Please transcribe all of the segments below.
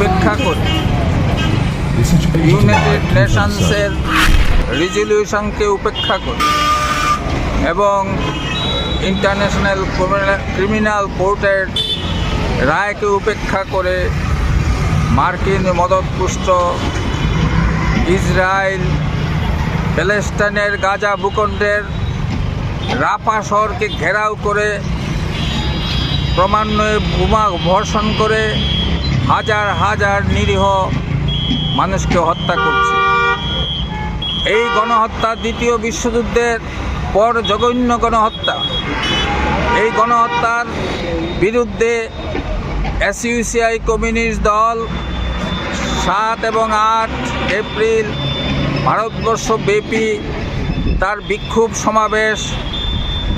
উপেক্ষা করে। ইউনাইটেড নেশনসের রিজলিউশনকে উপেক্ষা করে এবং ইন্টারন্যাশনাল ক্রিমিনাল কোর্টের রায়কে উপেক্ষা করে মার্কিন মদতপুষ্ট ইসরায়েল প্যালেস্টাইনের গাজা ভূখণ্ডের রাফা শহরকে ঘেরাও করে ক্রমান্বয়ে বোমা, বর্ষণ করে হাজার হাজার নিরীহ মানুষকে হত্যা করছে। এই গণহত্যা দ্বিতীয় বিশ্বযুদ্ধের পর জঘন্য গণহত্যা। এই গণহত্যার বিরুদ্ধে এসইউসিআই কমিউনিস্ট দল সাত এবং আট এপ্রিল ভারতবর্ষ ব্যাপী তার বিক্ষোভ সমাবেশ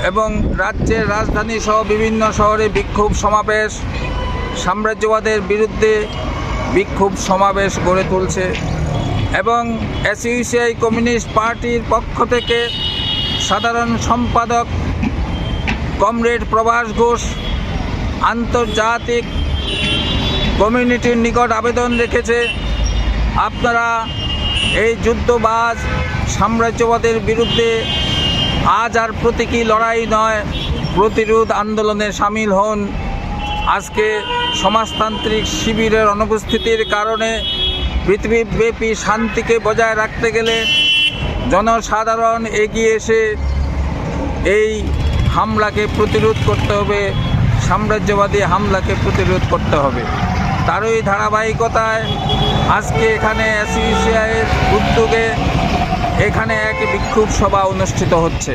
এবং রাজ্যের রাজধানী সহ বিভিন্ন শহরে বিক্ষোভ সমাবেশ সাম্রাজ্যবাদের বিরুদ্ধে বিক্ষোভ সমাবেশ গড়ে তুলছে এবং এসইউসিআই কমিউনিস্ট পার্টির পক্ষ থেকে সাধারণ সম্পাদক কমরেড প্রভাস ঘোষ আন্তর্জাতিক কমিউনিটির নিকট আবেদন রেখেছে, আপনারা এই যুদ্ধবাজ সাম্রাজ্যবাদের বিরুদ্ধে আজ আর প্রতীকী লড়াই নয়, প্রতিরোধ আন্দোলনে সামিল হন। আজকে সমাজতান্ত্রিক শিবিরের অনুপস্থিতির কারণে পৃথিবীব্যাপী শান্তিকে বজায় রাখতে গেলে জনসাধারণ এগিয়ে এসে এই হামলাকে প্রতিরোধ করতে হবে, সাম্রাজ্যবাদী হামলাকে প্রতিরোধ করতে হবে। তারই ধারাবাহিকতায় আজকে এখানে এসইউসিআইয়ের উদ্যোগে এখানে এক বিক্ষোভ সভা অনুষ্ঠিত হচ্ছে।